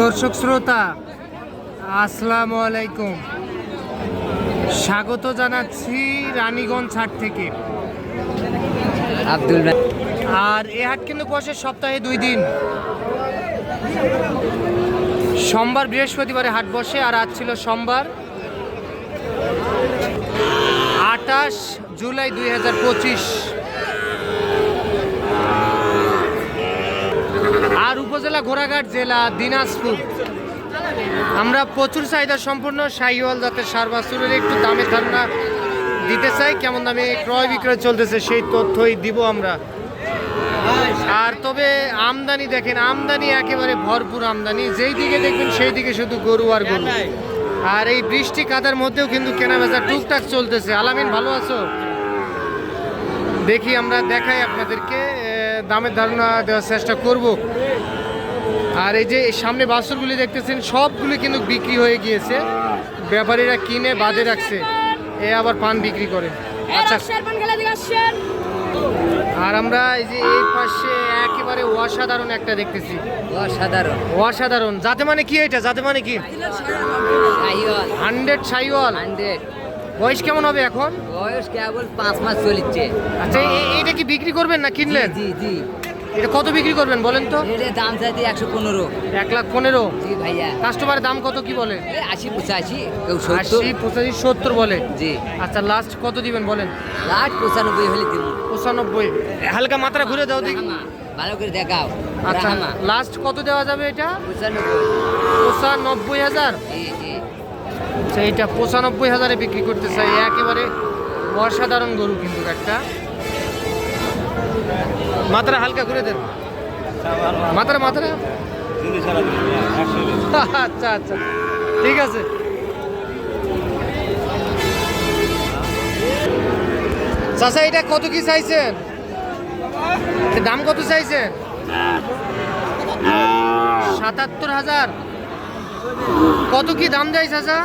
দর্শক শ্রোতা আসসালামু আলাইকুম। স্বাগত জানাচ্ছি রানীগঞ্জ হাট থেকে। আব্দুল আর এ হাট কিন্তু বসে সপ্তাহে দুই দিন। সোমবার বৃহস্পতিবারে হাট বসে আর আজ ছিল সোমবার। আটাশ জুলাই দুই হাজার পঁচিশ। আর উপজেলা ঘোড়াঘাট জেলা দিনাজপুর। আমরা প্রচুর চাহিদা সম্পূর্ণ শাহিওয়াল জাতের সার বাছুরের একটু দামে ধারণা দিতে চাই, কেমন দামে ক্রয় বিক্রয় চলতেছে সেই তথ্যই দিব আমরা। আর তবে আমদানি দেখেন, আমদানি একেবারে ভরপুর আমদানি, যেই দিকে দেখবেন সেই দিকে শুধু গরু আর গরু। আর এই বৃষ্টি কাদার মধ্যেও কিন্তু কেনা বেচা টুকটাক চলতেছে। আলামিন, ভালো আছো? দেখি আমরা দেখাই আপনাদেরকে। দামের ধারণা দেওয়ার চেষ্টা করব। আর এই যে সামনে বাছুরগুলি দেখতেছেন সবগুলি কিন্তু বিক্রি হয়ে গিয়েছে। ব্যাপারীরা কিনে বাদে রাখছে। এ আবার পান বিক্রি করে। আচ্ছা। আর আমরা এই যে এই পাশে একেবারে অসাধারণ একটা দেখতেছি। অসাধারণ। অসাধারণ। যাতে মানে কি এটা? যাতে মানে কি? হান্ড্রেড সাইওয়াল হান্ড্রেড। বয়স কেমন হবে এখন? বয়স কেবল পাঁচ মাস চলিচ্ছে। আচ্ছা এটা কি বিক্রি করবেন না কিনলেন? জি জি এটা কত বিক্রি করবেন বলেন তো? এটার দাম চাইতে একশো পনেরো। এক লাখ পনেরো। জি ভাইয়া। কাস্টমারের দাম কত কি বলে? আশি পঁচাশি কেউ আশি পঁচাশি সত্তর বলে। জি। আচ্ছা লাস্ট কত দিবেন বলেন? লাখ পঁচানব্বই হলে দিব। পঁচানব্বই। হালকা মাত্রা ঘুরে দাও দেখি। ভালো করে দেখাও। আচ্ছা লাস্ট কত দেওয়া যাবে এটা? পঁচানব্বই। পঁচানব্বই হাজার। জি। জি আচ্ছা এইটা পঁচানব্বই হাজারে বিক্রি করতে চাই। একেবারে অসাধারণ গরু কিন্তু একটা। মাত্রা হালকা ঘুরে দেন। মাত্রা মাত্রা আচ্ছা আচ্ছা। ঠিক আছে। চাচা, এটা কত কি চাইছেন? দাম কত চাইছেন? সাতাত্তর হাজার। কত কি দাম দেয় চাচা?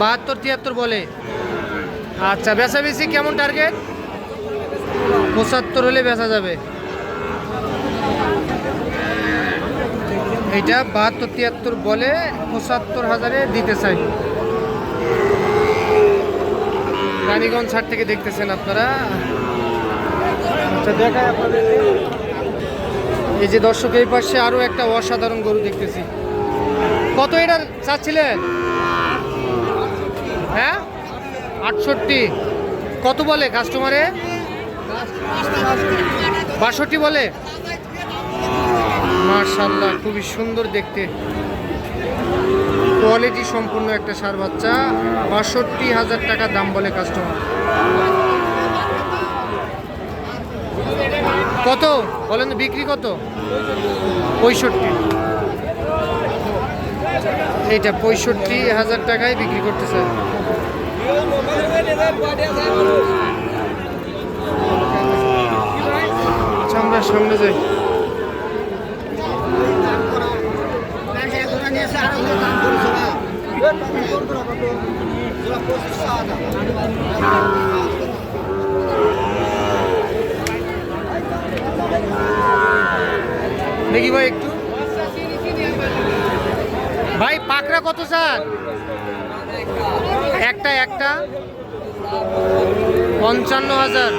বাহাত্তর, তিয়াত্তর বলে। আচ্ছা বেচা কেমন টার্গেট পঁচাত্তর হলে বেচা যাবে। এইটা বাহাত্তর, তিয়াত্তর বলে পঁচাত্তর হাজারে দিতে চাই। রানীগঞ্জ হাট থেকে দেখতেছেন আপনারা। আচ্ছা আপনাদের। এই যে দর্শক, এই পাশে আরও একটা অসাধারণ গরু দেখতেছি। কত এটা চাচ্ছিলেন? হ্যাঁ? আটষট্টি। কত বলে কাস্টমারে বাষট্টি বলে? মার্শাল্লাহ খুবই সুন্দর দেখতে। কোয়ালিটি সম্পূর্ণ একটা সার বাচ্চা। বাষট্টি হাজার টাকা দাম বলে কাস্টমার কত? বলেন বিক্রি কত? পঁয়ষট্টি। এইটা পঁয়ষট্টি হাজার টাকায় বিক্রি করতেছে। আচ্ছা আমরা সামনে যাই। দেখি ভাই কত স্যার? একটা একটা। পঞ্চান্ন হাজার।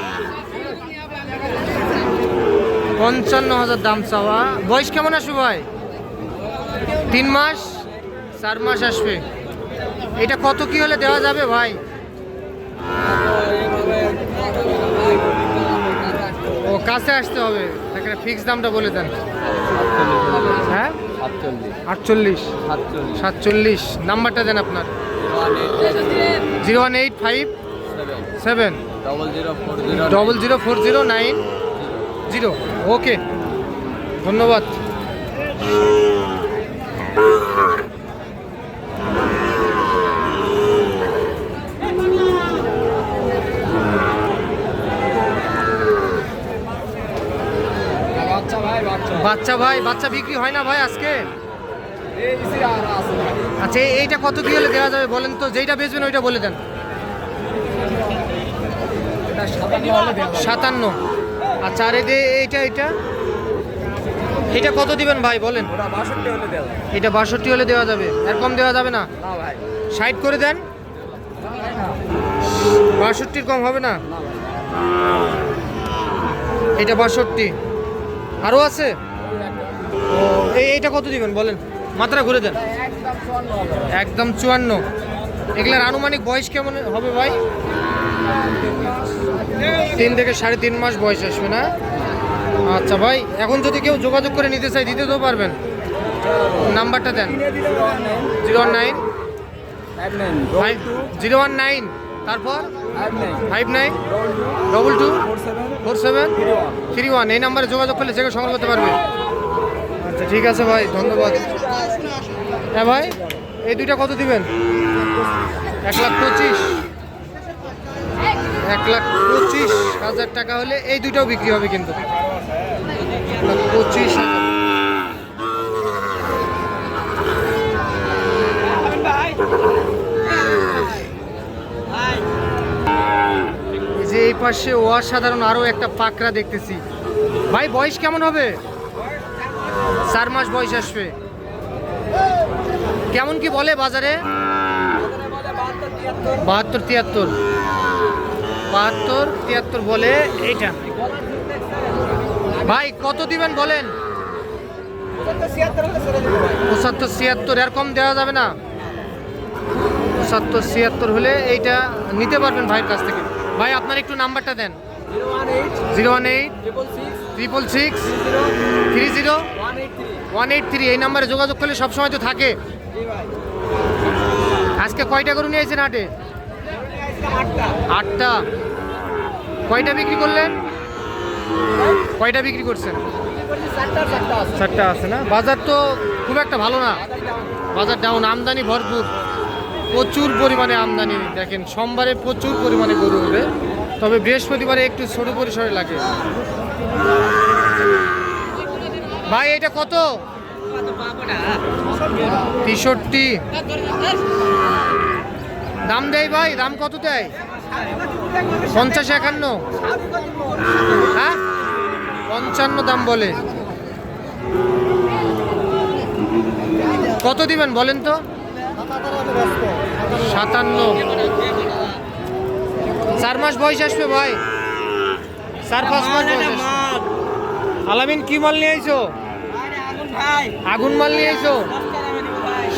পঞ্চান্ন হাজার দাম চাওয়া। বয়স কেমন আসবে ভাই? তিন মাস? চার মাস আসবে। এটা কত কি হলে দেওয়া যাবে ভাই? ও, কাছে আসতে হবে। এখানে ফিক্স দামটা বলে দেন। হ্যাঁ? আটচল্লিশ। সাতচল্লিশ। নাম্বারটা দেন আপনার। Zero one eight five. Seven. Double zero four zero nine. Zero. Okay. ধন্যবাদ। বাচ্চা। ভাই বাচ্চা বিক্রি হয় না ভাই আজকে? আচ্ছা এই- এইটা কত কি হলে দেওয়া যাবে বলেন তো? যেইটা বেচবেন ওইটা বলে দেন। সাতান্ন আচ্ছা আর এইটা এইটা? এটা কত দিবেন ভাই বলেন? এটা বাষট্টি হলে দেওয়া যাবে। এর কম দেওয়া যাবে না? ষাট করে দেন? বাষট্টির কম হবে না? এটা বাষট্টি। আরও আছে? এই এইটা কত দিবেন বলেন? মাত্রা ঘুরে দেন। একদম চুয়ান্ন। এগুলার আনুমানিক বয়স কেমন হবে ভাই? তিন থেকে সাড়ে তিন মাস বয়স আসবে না? আচ্ছা ভাই, এখন যদি কেউ যোগাযোগ করে নিতে চাই দিতে তো পারবেন। নাম্বারটা দেন। Zero one nine. Zero one nine. তারপর? Five nine double two four seven three one. এই নাম্বারে যোগাযোগ করলে কেউ সংগ্রহ করতে পারবে। আচ্ছা ঠিক আছে ভাই, ধন্যবাদ। হ্যাঁ ভাই, এই দুইটা কত দিবেন? এক লাখ পঁচিশ। এক লাখ পঁচিশ হাজার টাকা হলে এই দুইটাও বিক্রি হবে কিন্তু। পঁচিশ হাজার এই যে এই পাশে অসাধারণ আরও একটা পাকড়া দেখতেছি। ভাই, বয়স কেমন হবে? চার মাস বয়স আসবে। কেমন কি বলে বাজারে? বাহাত্তর, তিয়াত্তর। বাহাত্তর, তিয়াত্তর বলে এইটা। ভাই, কত দিবেন বলেন? পঁচাত্তর, ছিয়াত্তর এরকম দেওয়া যাবে না। পঁচাত্তর, ছিয়াত্তর হলে এইটা নিতে পারবেন ভাইয়ের কাছ থেকে। ভাই, আপনার একটু নাম্বারটা দেন। Zero one eight triple six three zero one eight three এই নাম্বারে যোগাযোগ করলে সবসময় তো থাকে। আজকে কয়টা গরু নিয়েছেন হাটে? আটটা। কয়টা বিক্রি করলেন? কয়টা বিক্রি করছেন? চারটা আছে। না? বাজার তো খুব একটা ভালো না। বাজার ডাউন আমদানি ভরপুর। প্রচুর পরিমাণে আমদানি দেখেন, সোমবারে প্রচুর পরিমাণে গরু হবে তবে বৃহস্পতিবারে একটু ছোট পরিসরে লাগে। ভাই, এটা কত? তেষট্টি। দাম দেয় ভাই, দাম কত দেয়? পঞ্চাশ একান্ন। হ্যাঁ? পঞ্চান্ন দাম বলে। কত দিবেন বলেন তো? সাতান্ন। চার মাস বয়স আসবে ভাই। চার পাঁচ মাস বয়স আলামিন কি মাল নিয়ে আইছো? আগুন মাল নিয়ে আইছো?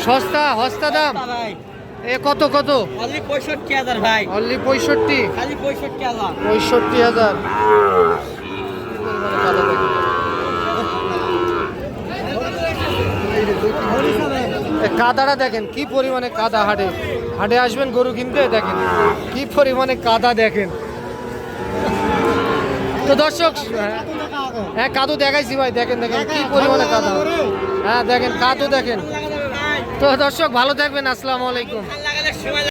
সস্তা হস্তা দাম? এ কত কত? অনলি পঁয়ষট্টি হাজার ভাই। অনলি পঁয়ষট্টি? খালি পঁয়ষট্টি হাজার। পঁয়ষট্টি হাজার। কাদাটা দেখেন কি পরিমাণে কাদা হাটে। হাটে আসবেন, গরু কিনতে? দেখেন, কি পরিমাণে কাদা দেখেন। তো দর্শক হ্যাঁ কাদু দেখাইছি ভাই, দেখেন দেখেন, কি পরিমাণে কাদা। হ্যাঁ দেখেন, কাদু দেখেন। তো দর্শক, ভালো থাকবেন, আসসালামু আলাইকুম।